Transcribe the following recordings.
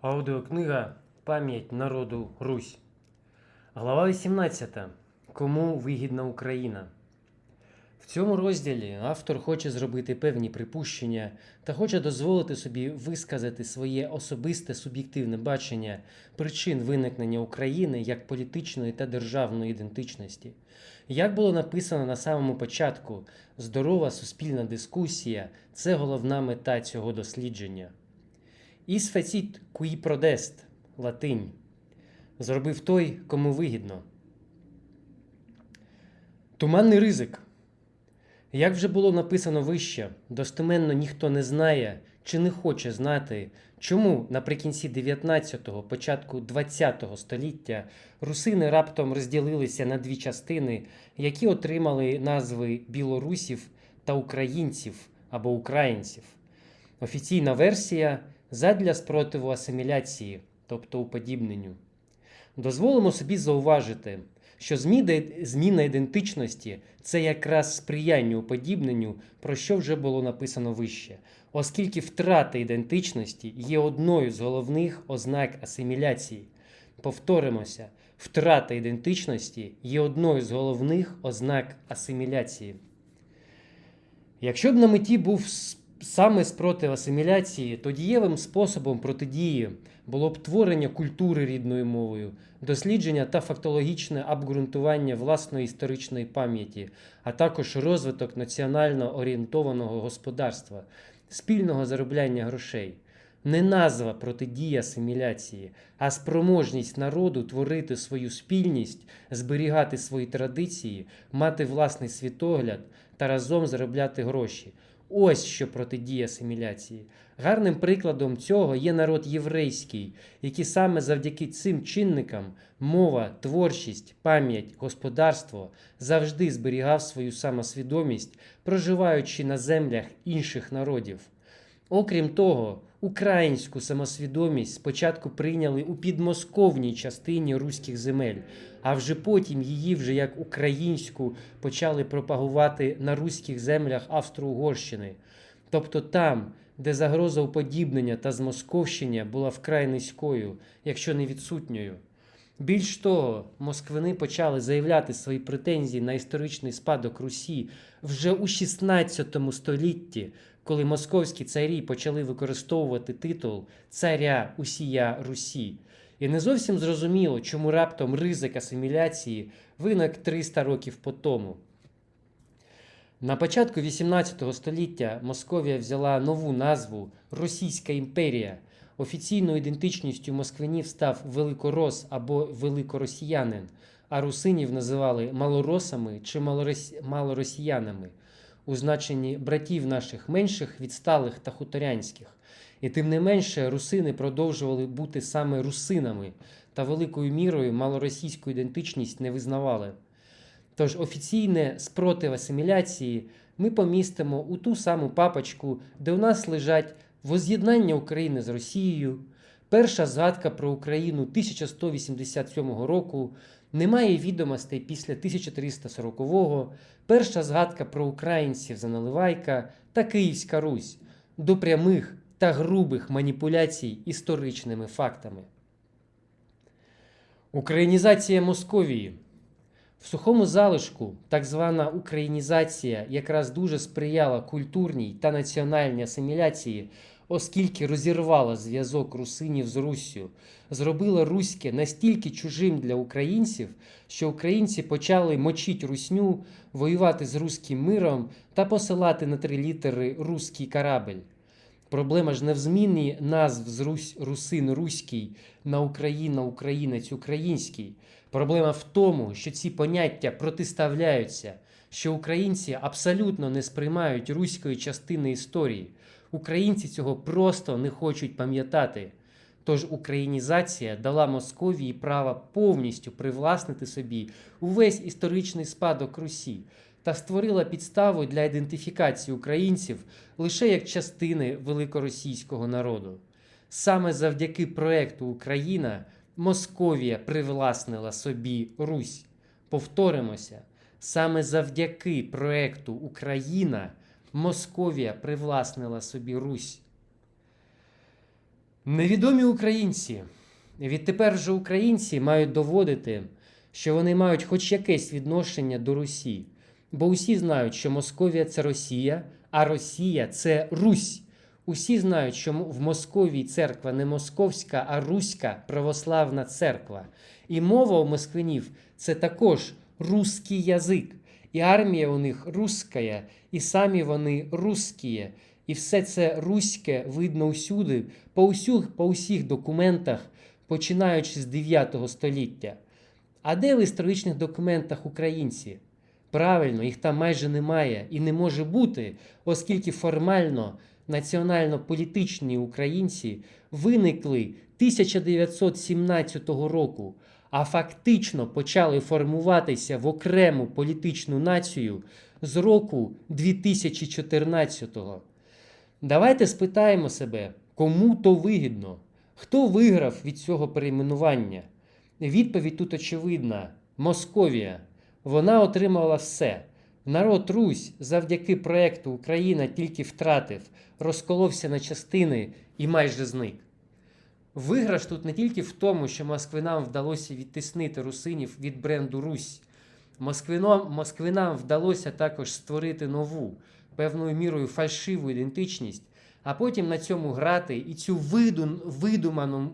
Аудіокнига Пам'ять народу Русь. Глава 18. Кому вигідна Україна? В цьому розділі автор хоче зробити певні припущення та хоче дозволити собі висказати своє особисте суб'єктивне бачення причин виникнення України як політичної та державної ідентичності. Як було написано на самому початку, здорова суспільна дискусія це головна мета цього дослідження. Іс феціт куї продест латинь. Зробив той, кому вигідно. Туманний ризик. Як вже було написано вище, достеменно ніхто не знає чи не хоче знати, чому наприкінці 19-го, початку 20-го століття русини раптом розділилися на дві частини, які отримали назви білорусів та українців або українців. Офіційна версія задля спротиву асиміляції, тобто уподібненню. Дозволимо собі зауважити, що зміна ідентичності це якраз сприяння уподібненню, про що вже було написано вище, оскільки втрата ідентичності є одною з головних ознак асиміляції. Повторимося, втрата ідентичності є одною з головних ознак асиміляції. Якщо б на меті був саме спротив асиміляції, то дієвим способом протидії було б творення культури рідною мовою, дослідження та фактологічне обґрунтування власної історичної пам'яті, а також розвиток національно орієнтованого господарства, спільного заробляння грошей. Не назва протидія асиміляції, а спроможність народу творити свою спільність, зберігати свої традиції, мати власний світогляд та разом заробляти гроші. Ось що протидія асиміляції. Гарним прикладом цього є народ єврейський, який саме завдяки цим чинникам мова, творчість, пам'ять, господарство завжди зберігав свою самосвідомість, проживаючи на землях інших народів. Окрім того, українську самосвідомість спочатку прийняли у підмосковній частині руських земель, а вже потім її вже як українську почали пропагувати на руських землях Австро-Угорщини, тобто там, де загроза уподібнення та змосковщення була вкрай низькою, якщо не відсутньою. Більш того, москвини почали заявляти свої претензії на історичний спадок Русі вже у 16 столітті, коли московські царі почали використовувати титул царя усія Русі. І не зовсім зрозуміло, чому раптом ризик асиміляції виник 300 років по тому. На початку 18 століття Московія взяла нову назву Російська імперія. Офіційною ідентичністю москвинів став великорос або великоросіянин, а русинів називали малоросами чи малорос... малоросіянами у значенні братів наших менших, відсталих та хуторянських. І тим не менше русини продовжували бути саме русинами та великою мірою малоросійську ідентичність не визнавали. Тож офіційне спротив асиміляції ми помістимо у ту саму папочку, де у нас лежать воз'єднання України з Росією, перша згадка про Україну 1187 року, немає відомостей після 1340-го, перша згадка про українців за Наливайка та Київська Русь до прямих та грубих маніпуляцій історичними фактами. Українізація Московії. В сухому залишку так звана українізація якраз дуже сприяла культурній та національній асиміляції, оскільки розірвала зв'язок русинів з Руссю, зробила руське настільки чужим для українців, що українці почали мочити русню, воювати з руським миром та посилати на три літери руський корабель. Проблема ж не в зміні назв з Русь, русин руський на Україна, українець український. Проблема в тому, що ці поняття протиставляються, що українці абсолютно не сприймають руської частини історії. Українці цього просто не хочуть пам'ятати. Тож українізація дала Московії право повністю привласнити собі увесь історичний спадок Русі та створила підставу для ідентифікації українців лише як частини великоросійського народу. Саме завдяки проекту Україна Московія привласнила собі Русь. Повторимося, саме завдяки проекту Україна Московія привласнила собі Русь. Невідомі українці. Відтепер вже українці мають доводити, що вони мають хоч якесь відношення до Русі. Бо усі знають, що Московія це Росія, а Росія це Русь. Усі знають, що в Московії церква не московська, а руська православна церква. І мова у москвинів це також русський язик. І армія у них русская, і самі вони русські. І все це руське видно усюди, по усіх, по усіх документах, починаючи з 9 століття. А де в історичних документах українці? Правильно, їх там майже немає і не може бути, оскільки формально національно-політичні українці виникли 1917 року, а фактично почали формуватися в окрему політичну націю з року 2014-го. Давайте спитаємо себе, кому то вигідно, хто виграв від цього перейменування. Відповідь тут очевидна: Московія. Вона отримала все. Народ Русь завдяки проекту Україна тільки втратив, розколовся на частини і майже зник. Виграш тут не тільки в тому, що москвинам вдалося відтиснити русинів від бренду Русь. Москвином, москвинам вдалося також створити нову, певною мірою фальшиву ідентичність, а потім на цьому грати і цю видун, видуману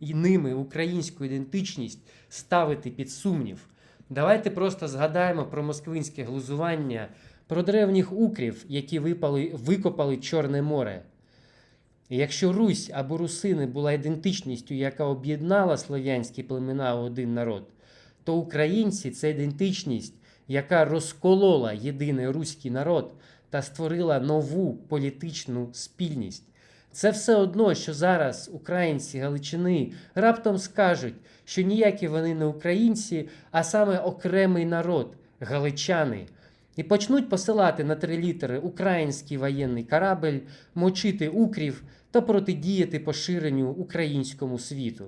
ними українську ідентичність ставити під сумнів. Давайте просто згадаємо про москвинське глузування, про древніх укрів, які випали, викопали Чорне море. Якщо Русь або русини була ідентичністю, яка об'єднала слов'янські племена у один народ, то українці це ідентичність, яка розколола єдиний руський народ та створила нову політичну спільність. Це все одно, що зараз українці Галичини раптом скажуть, що ніякі вони не українці, а саме окремий народ галичани. І почнуть посилати на три літери український воєнний корабель, мочити укрів та протидіяти поширенню українському світу.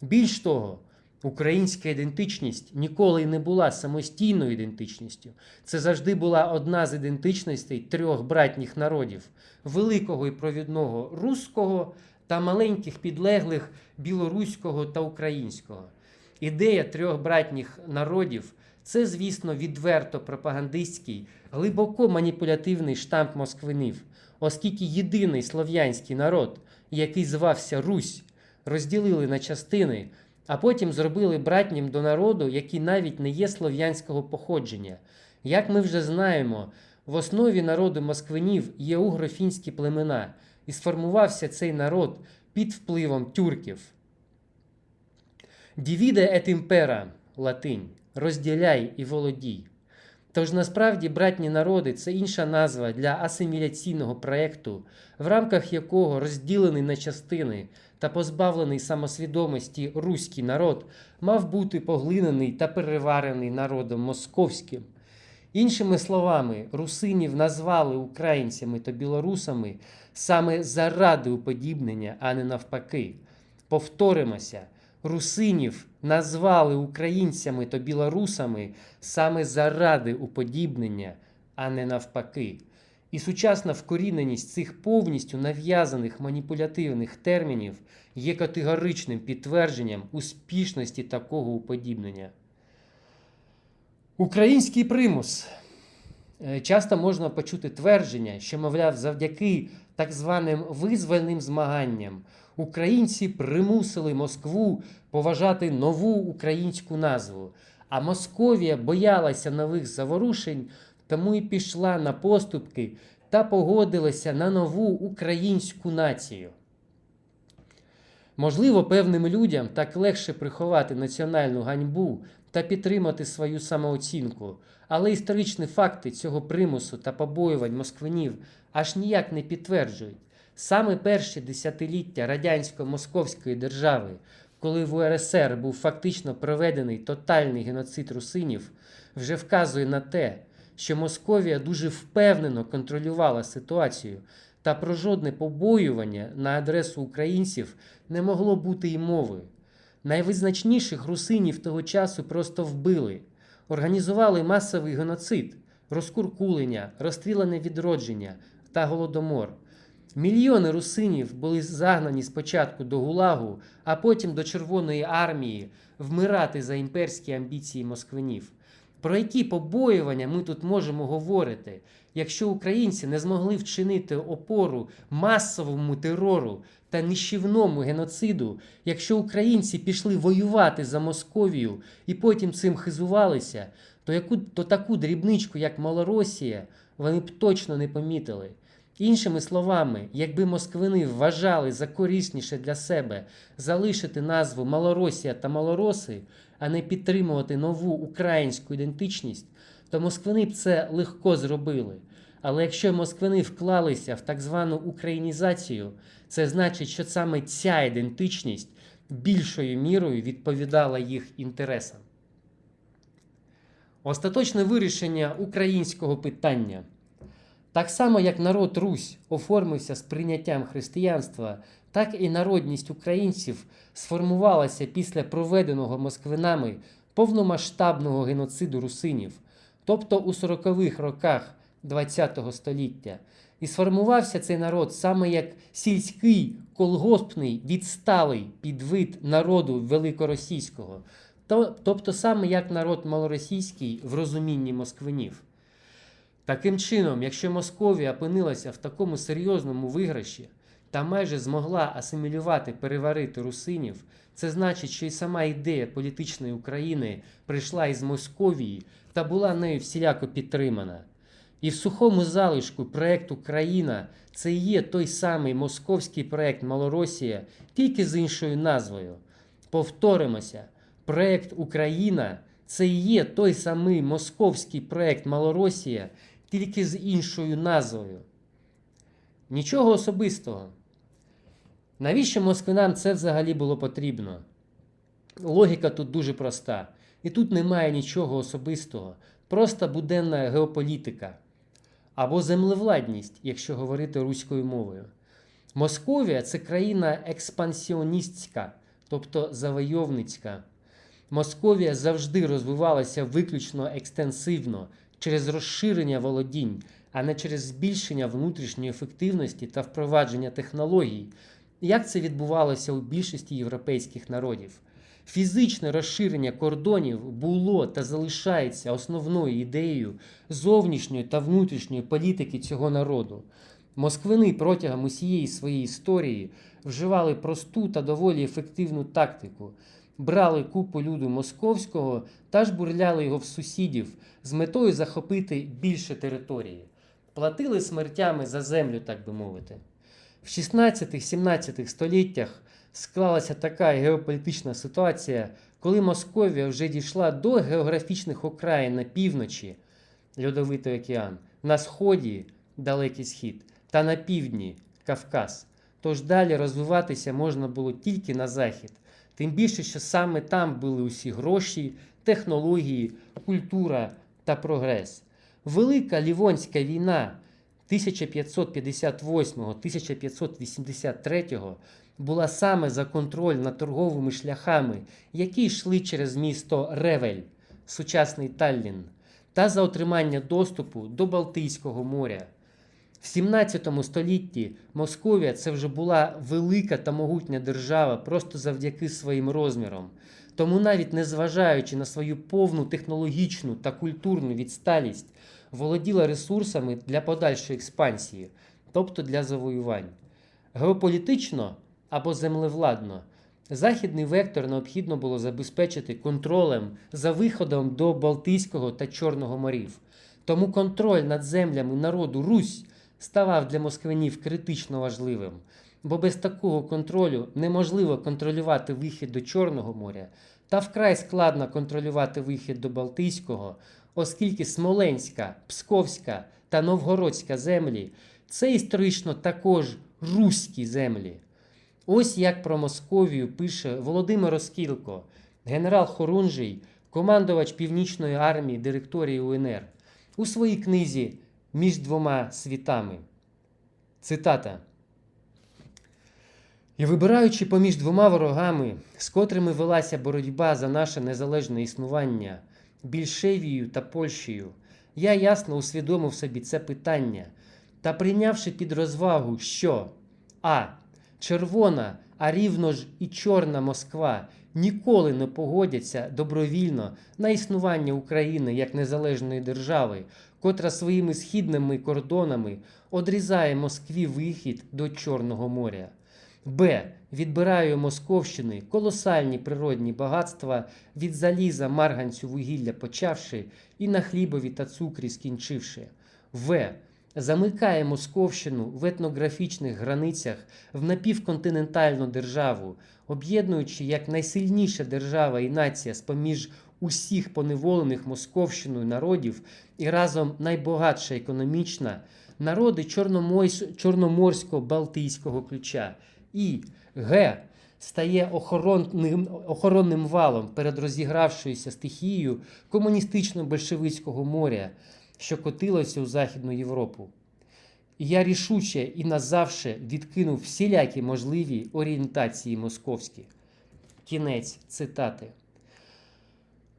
Більш того, українська ідентичність ніколи не була самостійною ідентичністю. Це завжди була одна з ідентичностей трьох братніх народів: великого і провідного руського та маленьких підлеглих білоруського та українського. Ідея трьох братніх народів це, звісно, відверто пропагандистський, глибоко маніпулятивний штамп москвинів, оскільки єдиний слов'янський народ, який звався Русь, розділили на частини, а потім зробили братнім до народу, який навіть не є слов'янського походження. Як ми вже знаємо, в основі народу москвинів є угрофінські племена, і сформувався цей народ під впливом тюрків. Divide et латинь. Розділяй і володій. Тож насправді братні народи це інша назва для асиміляційного проєкту, в рамках якого розділений на частини та позбавлений самосвідомості руський народ мав бути поглинений та переварений народом московським. Іншими словами, русинів назвали українцями та білорусами саме заради уподібнення, а не навпаки. Повторимося, русинів назвали українцями та білорусами саме заради уподібнення, а не навпаки. І сучасна вкоріненість цих повністю нав'язаних маніпулятивних термінів є категоричним підтвердженням успішності такого уподібнення. Український примус. Е, Часто можна почути твердження, що, мовляв, завдяки так званим визвольним змаганням українці примусили Москву поважати нову українську назву. А Московія боялася нових заворушень, тому і пішла на поступки та погодилася на нову українську націю. Можливо, певним людям так легше приховати національну ганьбу та підтримати свою самооцінку, але історичні факти цього примусу та побоювань москвинів аж ніяк не підтверджують. Саме перші десятиліття радянсько-московської держави, коли в УРСР був фактично проведений тотальний геноцид русинів, вже вказує на те, що Московія дуже впевнено контролювала ситуацію, та про жодне побоювання на адресу українців не могло бути й мови. Найвизначніших русинів того часу просто вбили, організували масовий геноцид, розкуркулення, розстріляне відродження та голодомор. Мільйони русинів були загнані спочатку до Гулагу, а потім до Червоної армії вмирати за імперські амбіції москвинів. Про які побоювання ми тут можемо говорити, якщо українці не змогли вчинити опору масовому терору та нищівному геноциду, якщо українці пішли воювати за Московію і потім цим хизувалися, то, яку, то таку дрібничку, як Малоросія, вони б точно не помітили. Іншими словами, якби москвини вважали за корисніше для себе залишити назву Малоросія та Малороси, а не підтримувати нову українську ідентичність, то москвини б це легко зробили. Але якщо москвини вклалися в так звану українізацію, це значить, що саме ця ідентичність більшою мірою відповідала їх інтересам. Остаточне вирішення українського питання. Так само, як народ Русь оформився з прийняттям християнства, так і народність українців сформувалася після проведеного москвинами повномасштабного геноциду русинів, тобто у 40-х роках ХХ століття. І сформувався цей народ саме як сільський, колгоспний, відсталий підвид народу великоросійського, тобто саме як народ малоросійський в розумінні москвинів. Таким чином, якщо Московія опинилася в такому серйозному виграші та майже змогла асимілювати, переварити русинів, це значить, що і сама ідея політичної України прийшла із Московії та була нею всіляко підтримана. І в сухому залишку проект Україна це є той самий московський проект Малоросія, тільки з іншою назвою. Повторимося, проект Україна це є той самий московський проект Малоросія, тільки з іншою назвою. Нічого особистого. Навіщо москвинам це взагалі було потрібно? Логіка тут дуже проста. І тут немає нічого особистого, просто буденна геополітика або землевладність, якщо говорити руською мовою. Московія це країна експансіоністська, тобто завойовницька. Московія завжди розвивалася виключно екстенсивно через розширення володінь, а не через збільшення внутрішньої ефективності та впровадження технологій, як це відбувалося у більшості європейських народів. Фізичне розширення кордонів було та залишається основною ідеєю зовнішньої та внутрішньої політики цього народу. Москвини протягом усієї своєї історії вживали просту та доволі ефективну тактику. Брали купу люду московського та жбурляли його в сусідів з метою захопити більше території, платили смертями за землю, так би мовити. В 16-17 століттях склалася така геополітична ситуація, коли Московія вже дійшла до географічних окраїн на півночі, Льодовитий океан, на сході Далекий Схід та на півдні Кавказ. Тож далі розвиватися можна було тільки на захід. Тим більше, що саме там були усі гроші, технології, культура та прогрес. Велика Лівонська війна 1558-1583 була саме за контроль над торговими шляхами, які йшли через місто Ревель, сучасний Таллін, та за отримання доступу до Балтійського моря. В 17 столітті Московія це вже була велика та могутня держава просто завдяки своїм розмірам. Тому, навіть незважаючи на свою повну технологічну та культурну відсталість, володіла ресурсами для подальшої експансії, тобто для завоювань. Геополітично або землевладно, західний вектор необхідно було забезпечити контролем за виходом до Балтійського та Чорного морів. Тому контроль над землями народу Русь ставав для москвинів критично важливим, бо без такого контролю неможливо контролювати вихід до Чорного моря та вкрай складно контролювати вихід до Балтійського, оскільки Смоленська, Псковська та Новгородська землі це історично також руські землі. Ось як про Московію пише Володимир Оскілко, генерал Хорунжий, командувач Північної армії директорії УНР, у своїй книзі Між двома світами. Цитата. І вибираючи поміж двома ворогами, з котрими велася боротьба за наше незалежне існування, Більшевією та Польщею, я ясно усвідомив собі це питання. та прийнявши під розвагу, що а. Червона, а рівно ж і чорна Москва ніколи не погодяться добровільно на існування України як незалежної держави, котра своїми східними кордонами одрізає Москві вихід до Чорного моря. Б. Відбирає Московщини колосальні природні багатства від заліза, марганцю, вугілля почавши і на хлібові та цукрі скінчивши. В. Замикає Московщину в етнографічних границях в напівконтинентальну державу, об'єднуючи як найсильніша держава і нація з поміж усіх поневолених Московщиною народів і разом найбагатша економічна народи Чорноморсько-Балтійського ключа. І Г. Стає охоронним, охоронним валом перед розігравшоюся стихією комуністично-большевицького моря, що котилося у Західну Європу. І я рішуче і назавше відкинув всілякі можливі орієнтації московські. Кінець цитати.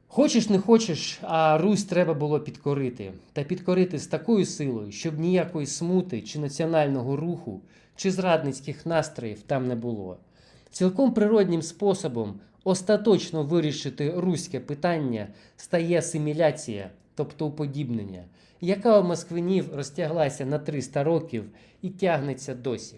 Хочеш не хочеш, а Русь треба було підкорити. Та підкорити з такою силою, щоб ніякої смути чи національного руху, чи зрадницьких настроїв там не було. Цілком природнім способом остаточно вирішити руське питання стає асиміляція, тобто уподібнення, яка у москвинів розтяглася на 300 років і тягнеться досі.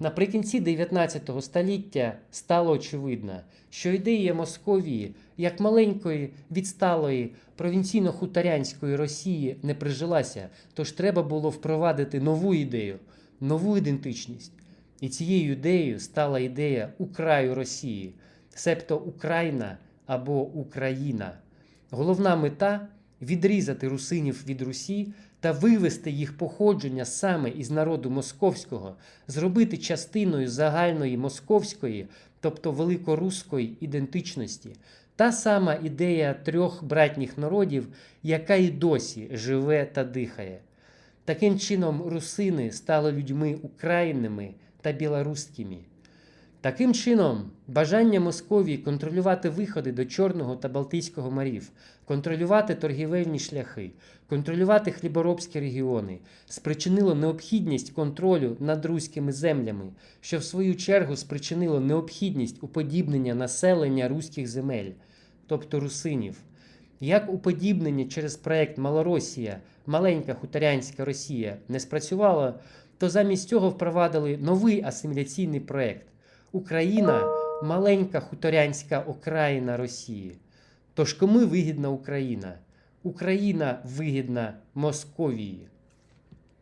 Наприкінці 19 століття стало очевидно, що ідея Московії як маленької відсталої провінційно-хуторянської Росії не прижилася, тож треба було впровадити нову ідею, нову ідентичність. І цією ідеєю стала ідея Украю Росії, себто Україна або Україна. Головна мета відрізати русинів від Русі та вивести їх походження саме із народу московського, зробити частиною загальної московської, тобто великоруської ідентичності. Та сама ідея трьох братніх народів, яка і досі живе та дихає. Таким чином, русини стали людьми українними та білоруськими. Таким чином, бажання Московії контролювати виходи до Чорного та Балтійського морів, контролювати торгівельні шляхи, контролювати хліборобські регіони спричинило необхідність контролю над руськими землями, що в свою чергу спричинило необхідність уподібнення населення руських земель, тобто русинів. Як уподібнення через проект Малоросія, маленька хуторянська Росія не спрацювало, то замість цього впровадили новий асиміляційний проект Україна маленька хуторянська окраїна Росії. Тож кому вигідна Україна? Україна вигідна Московії.